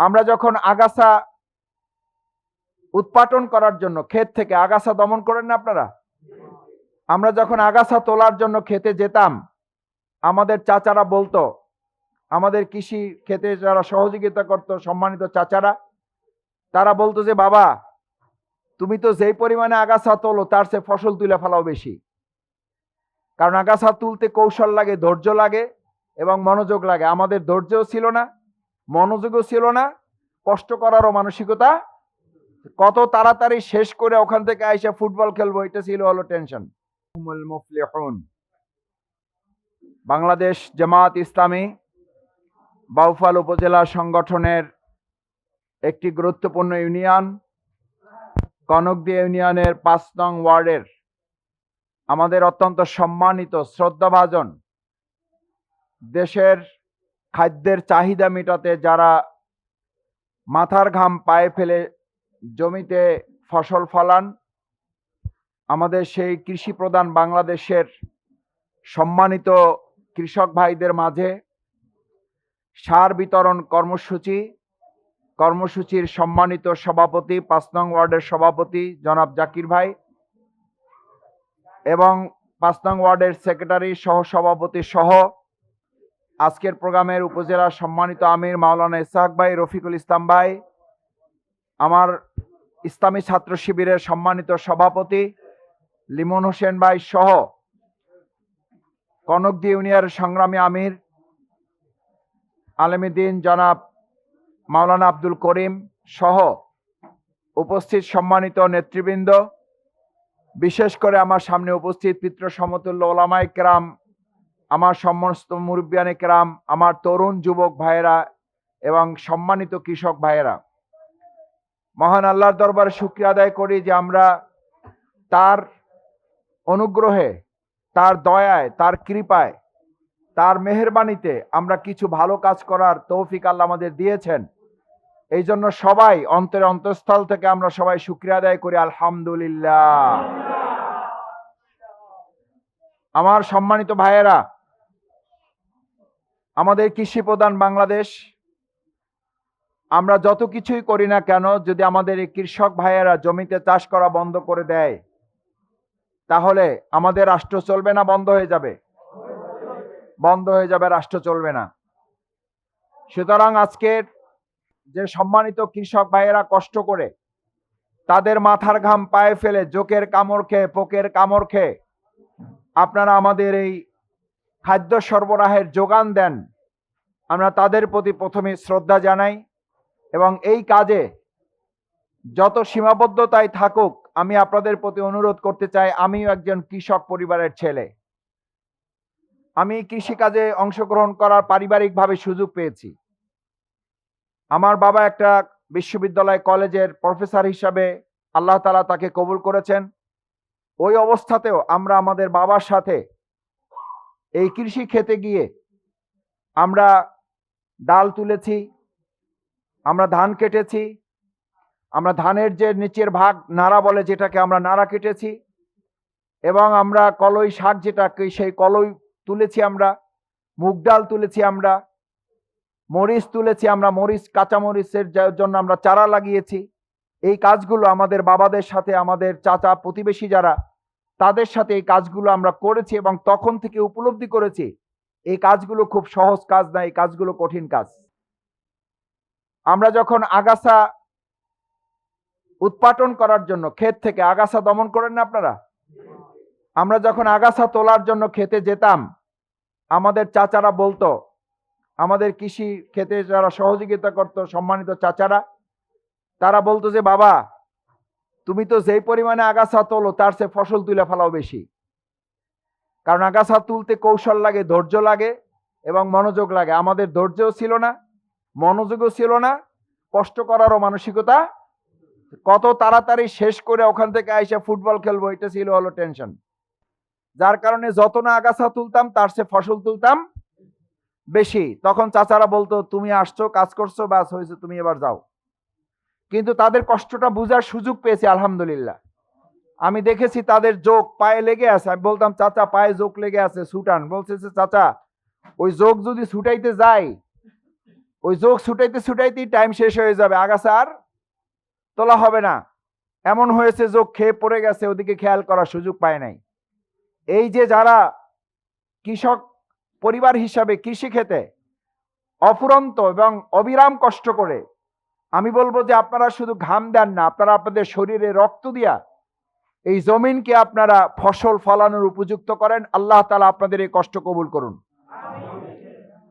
আমরা যখন আগাছা উৎপাটন করার জন্য ক্ষেত থেকে আগাছা দমন করেন না আপনারা? আমরা যখন আগাছা তোলার জন্য খেতে যেতাম, আমাদের চাচারা বলতো, আমাদের কৃষি খেতে যারা সহযোগিতা করতো, সম্মানিত চাচারা, তারা বলতো যে, বাবা, তুমি তো যেই পরিমাণে আগাছা তোলো, তার সে ফসল তুলে ফেলাও বেশি। কারণ আগাছা তুলতে কৌশল লাগে, ধৈর্য লাগে এবং মনোযোগ লাগে। আমাদের ধৈর্যও ছিল না মনোযোগও ছিল না, কষ্ট করারও মানসিকতা কত তাড়াতাড়ি শেষ করে ওখান থেকে আইসা ফুটবল খেলব, এটা ছিল হলো টেনশন বাংলাদেশ জামাত ইসলামী বাউফাল উপজেলা সংগঠনের একটি গুরুত্বপূর্ণ ইউনিয়ন কনকদি ইউনিয়নের পাঁচ নং ওয়ার্ডের আমাদের অত্যন্ত সম্মানিত, শ্রদ্ধাভাজন দেশের খাদ্যের চাহিদা মেটাতে যারা মাথার ঘাম পায়ে ফেলে জমিতে ফসল ফলান, আমাদের সেই কৃষি প্রধান বাংলাদেশের সম্মানিত কৃষক ভাইদের মাঝে সার বিতরণ কর্মসূচি, কর্মসূচির সম্মানিত সভাপতি, পাঁচ নং ওয়ার্ডের সভাপতি জনাব জাকির ভাই এবং পাঁচ নং ওয়ার্ডের সেক্রেটারি সহ সভাপতি সহ আজকের প্রোগ্রামের উপজেলার সম্মানিত আমির মাওলানা ইসাহাক ভাই, রফিকুল ইসলাম ভাই, আমার ইসলামী ছাত্র শিবিরের সম্মানিত সভাপতি লিমন হোসেন ভাই সহ কনকদি ইউনিয়নের সংগ্রামী আমির আলমীদ্দিন জনাব মাওলানা আব্দুল করিম সহ উপস্থিত সম্মানিত নেতৃবৃন্দ, বিশেষ করে আমার সামনে উপস্থিত পিত্র সমতুল্য ওলামাই কেরাম আমার সমস্ত মুরব্বিয়ানে কেরাম, আমার তরুণ যুবক ভাইয়েরা এবং সম্মানিত কৃষক ভাইয়েরা, মহান আল্লাহর দরবারে শুক্রিয়া আদায় করি যে আমরা তার অনুগ্রহে, তার দয়ায়, তার কৃপায়, তার মেহেরবানিতে আমরা কিছু ভালো কাজ করার তৌফিক আল্লাহ আমাদের দিয়েছেন। এই জন্য সবাই অন্তরে অন্তঃস্থল থেকে আমরা সবাই শুক্রিয়া আদায় করি, আলহামদুলিল্লাহ। আমার সম্মানিত ভাইয়েরা আমাদের কৃষি প্রধান বাংলাদেশ, আমরা যত কিছুই করি না কেন, যদি আমাদের এই কৃষক ভাইয়েরা জমিতে চাষ করা বন্ধ করে দেয়, তাহলে আমাদের রাষ্ট্র চলবে না, বন্ধ হয়ে যাবে। বন্ধ হয়ে যাবে, রাষ্ট্র চলবে না। সুতরাং আজকের যে সম্মানিত কৃষক ভাইয়েরা কষ্ট করে তাদের মাথার ঘাম পায়ে ফেলে, জোকের কামড় খেয়ে, পোকের কামড় খেয়ে আপনারা আমাদের এই খাদ্য সরবরাহের যোগান দেন। আমরা তাদের প্রতি প্রথমে শ্রদ্ধা জানাই এবং এই কাজে যত সীমাবদ্ধতায় থাকুক, আমি আপনাদের প্রতি অনুরোধ করতে চাই, আমিও একজন কৃষক পরিবারের ছেলে। আমি কৃষিকাজে অংশগ্রহণ করার পারিবারিকভাবে সুযোগ পেয়েছি। আমার বাবা একটা বিশ্ববিদ্যালয় কলেজের প্রফেসর হিসাবে আল্লাহ তালা তাকে কবুল করেছেন। ওই অবস্থাতেও আমরা আমাদের বাবার সাথে এই কৃষি খেতে গিয়ে আমরা ডাল তুলেছি, আমরা ধান কেটেছি, আমরা ধানের যে নিচের ভাগ নাড়া বলে যেটাকে আমরা নাড়া কেটেছি, এবং আমরা কলই শাক যেটাকে সেই কলই তুলেছি আমরা, মুগ ডাল তুলেছি আমরা, মরিচ তুলেছি আমরা, মরিচ, কাঁচা মরিচের জন্য আমরা চারা লাগিয়েছি। এই কাজগুলো আমাদের বাবাদের সাথে, আমাদের চাচা প্রতিবেশী যারা তাদের সাথে এই কাজগুলো আমরা করেছি এবং তখন থেকে উপলব্ধি করেছি, এই কাজগুলো খুব সহজ কাজ না, এই কাজগুলো কঠিন কাজ। আমরা যখন আগাছা উৎপাটন করার জন্য, ক্ষেত থেকে আগাছা দমন করেন না আপনারা? আমরা যখন আগাছা তোলার জন্য খেতে যেতাম, আমাদের চাচারা বলতো, আমাদের কৃষি খেতে যারা সহযোগিতা করতো, সম্মানিত চাচারা, তারা বলতো যে, বাবা তুমি তো যেই পরিমাণে আগাছা তোলো, তার সে ফসল তুলে ফেলাও বেশি। কারণ আগাছা তুলতে কৌশল লাগে, ধৈর্য লাগে এবং মনোযোগ লাগে। আমাদের ধৈর্যও ছিল না, মনোযোগও ছিল না, কষ্ট করারও মানসিকতা কত তাড়াতাড়ি শেষ করে ওখান থেকে আইসা ফুটবল খেলব, এটা ছিল হলো টেনশন যার কারণে যত না আগাছা তুলতাম, তার সে ফসল তুলতাম বেশি। তখন চাচারা বলতো, তুমি আসছো, কাজ করছ, বাস, হয়েছে, তুমি এবার যাও। কিন্তু তাদের কষ্টটা বুঝার সুযোগ পেয়েছি আলহামদুলিল্লাহ। আমি দেখেছি তাদের যোগ পায়ে লেগে আছে। আমি বলতাম চাচা পায়ে যোগ লেগে আছে ছুটান। বলছে যে, চাচা ওই যোগ যদি ছুটাইতে যায় ওই যোগ ছুটাইতে ছুটাইতেই টাইম শেষ হয়ে যাবে। আগাছা আর তোলা হবে না। এমন হয়েছে যোগ খেয়ে পড়ে গেছে ওদিকে খেয়াল করার সুযোগ পায় নাই। এই যে যারা কৃষক পরিবার হিসাবে কৃষি খেতে অফুরন্ত এবং অবিরাম কষ্ট করে আমি বলব যে আপনারা শুধু ঘাম দেন না, আপনারা আপনাদের শরীরে রক্ত দিয়া এই জমিনকে আপনারা ফসল ফলানোর উপযুক্ত করেন। আল্লাহ তালা আপনাদের এই কষ্ট কবুল করুন।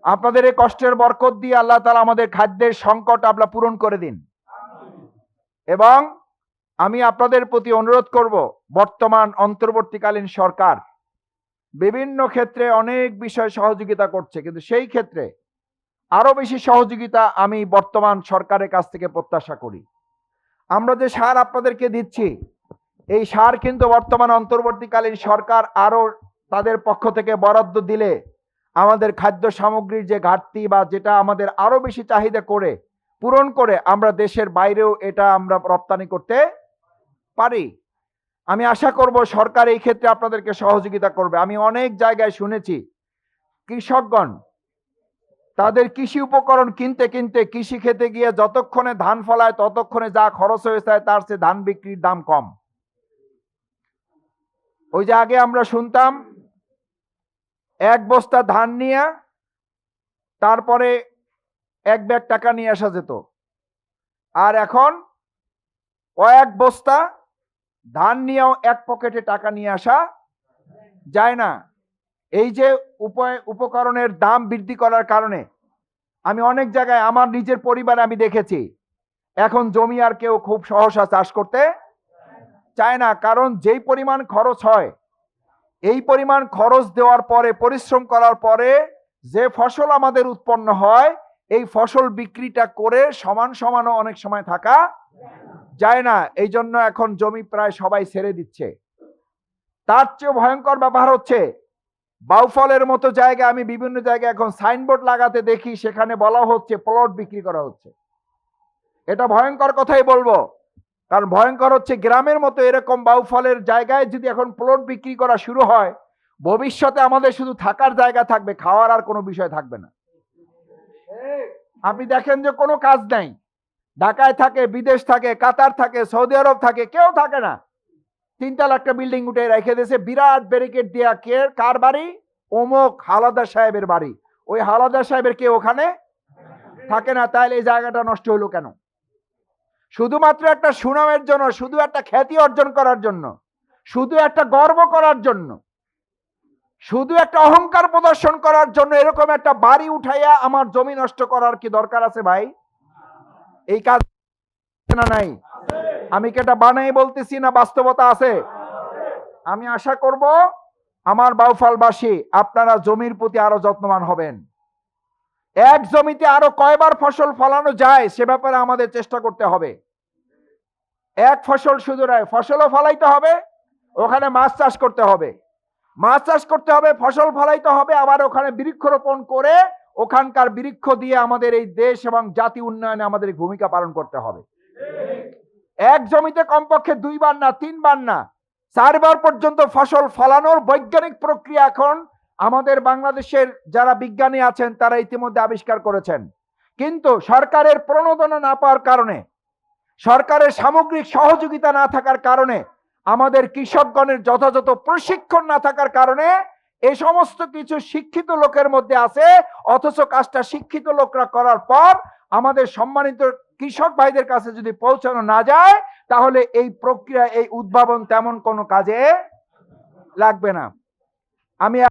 আপনাদের এই কষ্টের বরকত দিয়ে আল্লাহ তালা আমাদের খাদ্যের সংকট আপনারা পূরণ করে দিন। এবং আমি আপনাদের প্রতি অনুরোধ করব, বর্তমান, অন্তর্বর্তীকালীন সরকার বিভিন্ন ক্ষেত্রে অনেক বিষয় সহযোগিতা করছে, কিন্তু সেই ক্ষেত্রে আরও বেশি সহযোগিতা আমি বর্তমান সরকারের কাছ থেকে প্রত্যাশা করি। আমরা যে সার আপনাদেরকে দিচ্ছি, এই সার কিন্তু বর্তমান অন্তর্বর্তীকালীন সরকার আরও তাদের পক্ষ থেকে বরাদ্দ দিলে আমাদের খাদ্য সামগ্রীর যে ঘাটতি বা যেটা আমাদের আরও বেশি চাহিদা করে, পূরণ করে আমরা দেশের বাইরেও এটা আমরা রপ্তানি করতে পারি। আমি আশা করব সরকার এই ক্ষেত্রে আপনাদেরকে সহযোগিতা করবে। আমি অনেক জায়গায় শুনেছি, কৃষকগণ তাদের কৃষি উপকরণ কিনতে কিনতে কৃষি খেতে গিয়ে যতক্ষণে ধান ফলায়, ততক্ষণে যা খরচ হয়ে যায় তার চেয়ে ধান বিক্রির দাম কম। ওই যে আগে আমরা শুনতাম, এক বস্তা ধান নিয়ে তারপরে এক ব্যাগ টাকা নিয়ে আসা যেত। আর এখন কয়েক বস্তা ধান নিয়েও এক পকেটে টাকা নিয়ে আসা যায় না। এই যে উপায়, উপকরণের দাম বৃদ্ধি করার কারণে আমি অনেক জায়গায় আমার নিজের পরিবারে আমি দেখেছি, এখন জমি আর কেউ খুব সহসা চাষ করতে চায় না। কারণ যেই পরিমাণ খরচ হয়, এই পরিমাণ খরচ দেওয়ার পরে, পরিশ্রম করার পরে যে ফসল আমাদের উৎপন্ন হয়, এই ফসল বিক্রিটা করে সমান সমানও অনেক সময় থাকা যায় না। এই জন্য এখন জমি প্রায় সবাই ছেড়ে দিচ্ছে। তার চেয়ে ভয়ঙ্কর ব্যাপার হচ্ছে বাউফলের মতো জায়গায় আমি বিভিন্ন জায়গায় এখন সাইনবোর্ড লাগাতে দেখি, সেখানে বলা হচ্ছে প্লট বিক্রি করা হচ্ছে। এটা ভয়ঙ্কর কথাই বলব, কারণ ভয়ঙ্কর হচ্ছে গ্রামের মতো এরকম বাউফলের জায়গায় যদি এখন প্লট বিক্রি করা শুরু হয়, ভবিষ্যতে আমাদের শুধু থাকার জায়গা থাকবে, খাওয়ার আর কোনো বিষয় থাকবে না। আপনি দেখেন যে কোনো কাজ নাই। ঢাকায় থাকে, বিদেশ থাকে, কাতার থাকে, সৌদি আরব থাকে, কেউ থাকে না। তিনতলা একটা বিল্ডিং উঠে রেখে দিয়েছে। বিরাট ব্যারিকেড দেয়া কে, কার বাড়ি? অমুক হালাদার সাহেবের বাড়ি। ওই হালাদার সাহেবের কে ওখানে? থাকে না, তাহলে এই জায়গাটা নষ্ট হলো কেন? শুধুমাত্র একটা সুনামের জন্য, শুধু একটা খ্যাতি অর্জন করার জন্য, শুধু একটা গর্ব করার জন্য, শুধু একটা অহংকার প্রদর্শন করার জন্য এরকম একটা বাড়ি উঠাইয়া আমার জমি নষ্ট করার কি দরকার আছে ভাই? এই কাজ না নাই। আমি কি এটা বানাই বলতেছি না বাস্তবতা আছে? আমি আশা করব আমার বাউফালবাসী, আপনারা জমির প্রতি আরও যত্নবান হবেন। এক জমিতে আরও কয়বার ফসল ফলানো যায় সে ব্যাপারে আমাদের চেষ্টা করতে হবে। এক ফসল শুধু নয়, ফসলও ফলাইতে হবে, ওখানে মাছ চাষ করতে হবে। মাছ চাষ করতে হবে, ফসল ফলাইতে হবে, আবার ওখানে বৃক্ষরোপণ করে ওখানকার বৃক্ষ দিয়ে আমাদের এই দেশ এবং জাতি উন্নয়নে আমাদের ভূমিকা পালন করতে হবে। এক জমিতে কমপক্ষে দুইবার না, তিনবার না, চারবার পর্যন্ত ফসল ফলানোর বৈজ্ঞানিক প্রক্রিয়া এখন আমাদের বাংলাদেশের যারা বিজ্ঞানী আছেন, তারা ইতিমধ্যে আবিষ্কার করেছেন। কিন্তু সরকারের প্রণোদনা না পাওয়ার কারণে, সরকারের সামগ্রিক সহযোগিতা না থাকার কারণে, আমাদের কৃষকগণের যথাযথ প্রশিক্ষণ না থাকার কারণে এ সমস্ত কিছু শিক্ষিত লোকের মধ্যে আছে, অথচ কাজটা শিক্ষিত লোকরা করার পর আমাদের সম্মানিত কৃষক ভাইদের কাছে যদি পৌঁছানো না যায়, তাহলে এই প্রক্রিয়া, এই উদ্ভাবন তেমন কোনো কাজে লাগবে না। আমি